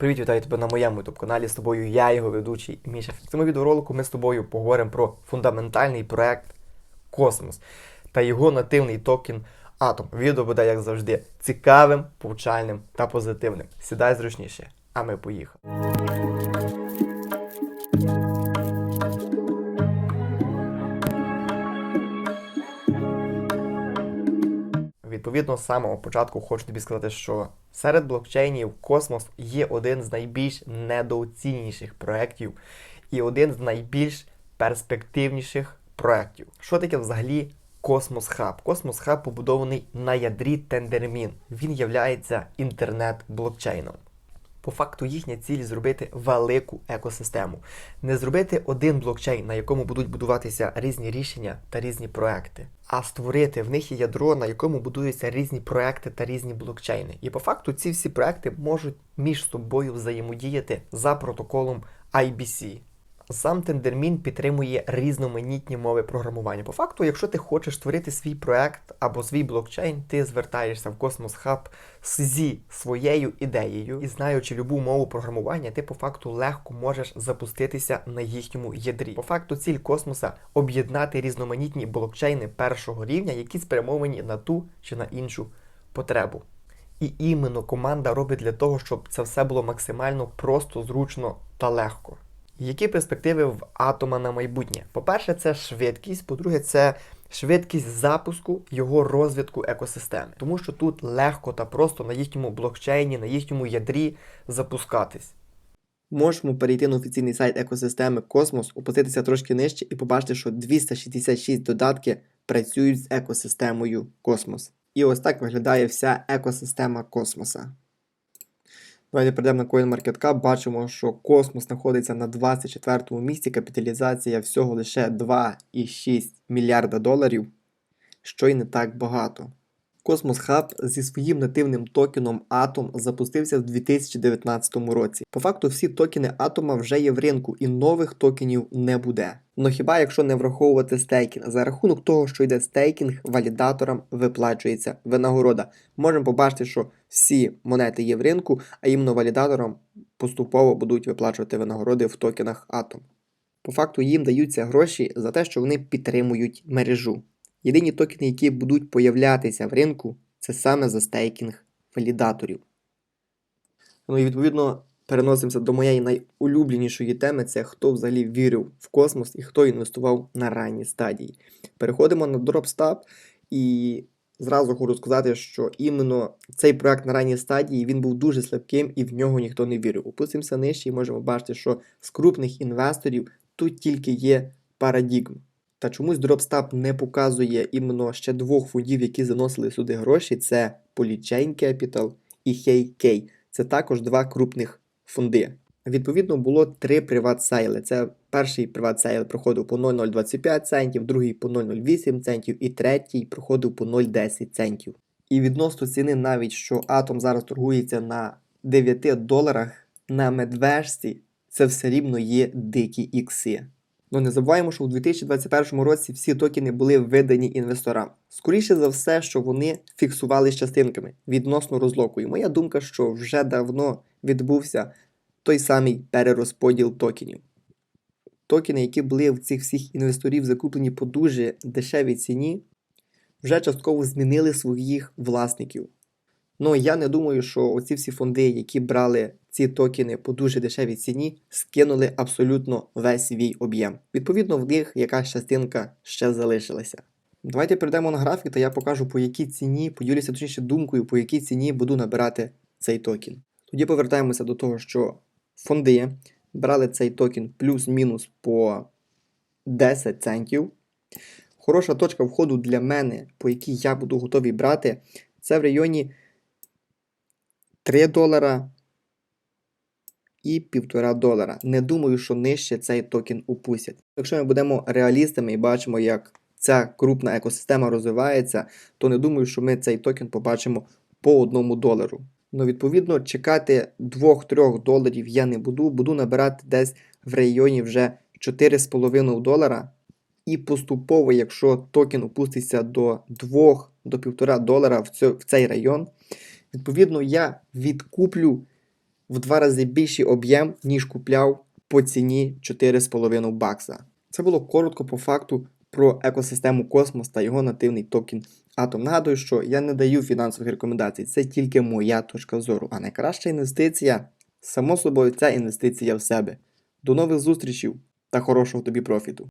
Привіт, вітаю тебе на моєму youtube каналі. З тобою я, його ведучий Міша. В цьому відеоролику ми з тобою поговоримо про фундаментальний проект Космос та його нативний токен Атом. Відео буде, як завжди, цікавим, повчальним та позитивним. Сідай зручніше, а ми поїхали. Відповідно, з самого початку хочу тобі сказати, що серед блокчейнів Космос є один з найбільш недооціненіших проєктів і один з найбільш перспективніших проєктів. Що таке взагалі Космос Хаб? Космос Хаб побудований на ядрі Тендермін. Він являється інтернет-блокчейном. По факту їхня ціль зробити велику екосистему, не зробити один блокчейн, на якому будуть будуватися різні рішення та різні проекти, а створити в них є ядро, на якому будуються різні проекти та різні блокчейни. І по факту ці всі проекти можуть між собою взаємодіяти за протоколом IBC. Сам Тендермін підтримує різноманітні мови програмування. По факту, якщо ти хочеш створити свій проект або свій блокчейн, ти звертаєшся в Cosmos Hub зі своєю ідеєю і знаючи любу мову програмування, ти по факту легко можеш запуститися на їхньому ядрі. По факту, ціль космоса об'єднати різноманітні блокчейни першого рівня, які спрямовані на ту чи на іншу потребу. І іменно команда робить для того, щоб це все було максимально просто, зручно та легко. Які перспективи в атома на майбутнє? По-перше, це швидкість, по-друге, це швидкість запуску його розвитку екосистеми. Тому що тут легко та просто на їхньому блокчейні, на їхньому ядрі запускатись. Можемо перейти на офіційний сайт екосистеми Космос, опуститися трошки нижче і побачити, що 266 додатки працюють з екосистемою Космос. І ось так виглядає вся екосистема космоса. Давайте перейдемо на CoinMarketCap, бачимо, що космос знаходиться на 24 місці, капіталізація всього лише 2,6 мільярда доларів, що й не так багато. Космос Hub зі своїм нативним токеном Atom запустився в 2019 році. По факту всі токени Атома вже є в ринку і нових токенів не буде. Ну хіба якщо не враховувати стейкінг, за рахунок того, що йде стейкінг, валідаторам виплачується винагорода. Можемо побачити, що всі монети є в ринку, а іменно валідаторам поступово будуть виплачувати винагороди в токенах Atom. По факту їм даються гроші за те, що вони підтримують мережу. Єдині токени, які будуть появлятися в ринку, це саме за стейкінг валідаторів. Ну і відповідно переносимося до моєї найулюбленішої теми: це хто взагалі вірив в космос і хто інвестував на ранній стадії. Переходимо на DropStab і зразу хочу сказати, що іменно цей проект на ранній стадії він був дуже слабким і в нього ніхто не вірив. Опустимося нижче і можемо бачити, що з крупних інвесторів тут тільки є парадігм. Та чомусь DropStab не показує іменно ще двох фондів, які заносили сюди гроші: це Polychain Capital і HeyK. Це також два крупних фонди. Відповідно, було три приват-сейли. Це перший приват-сейл проходив по 0,025 центів, другий по 0,08 центів і третій проходив по 0,10 центів. І відносно ціни, навіть що атом зараз торгується на 9 доларах на медвежці, це все рівно є дикі ікси. Ну не забуваємо, що у 2021 році всі токени були видані інвесторам. Скоріше за все, що вони фіксували частинками відносно розлоку. І моя думка, що вже давно відбувся той самий перерозподіл токенів. Токени, які були в цих всіх інвесторів закуплені по дуже дешевій ціні, вже частково змінили своїх власників. Ну я не думаю, що оці всі фонди, які брали ці токени по дуже дешевій ціні, скинули абсолютно весь свій об'єм. Відповідно, в них якась частинка ще залишилася. Давайте перейдемо на графік, та я покажу, по якій ціні, поділюся точніше думкою, по якій ціні буду набирати цей токен. Тоді повертаємося до того, що фонди брали цей токен плюс-мінус по 10 центів. Хороша точка входу для мене, по якій я буду готовий брати, це в районі 3 долара і 1,5 долара. Не думаю, що нижче цей токен упустять. Якщо ми будемо реалістами і бачимо, як ця крупна екосистема розвивається, то не думаю, що ми цей токен побачимо по 1 долару. Ну, відповідно, чекати 2-3 доларів я не буду, буду набирати десь в районі вже 4,5 долара. І поступово, якщо токен опуститься до 2 до 1,5 долара в цей район, відповідно, я відкуплю в два рази більший об'єм, ніж купляв по ціні 4,5 бакса. Це було коротко по факту про екосистему Космос та його нативний токен Атом. Нагадую, що я не даю фінансових рекомендацій, це тільки моя точка зору. А найкраща інвестиція, само собою, це інвестиція в себе. До нових зустрічей та хорошого тобі профіту.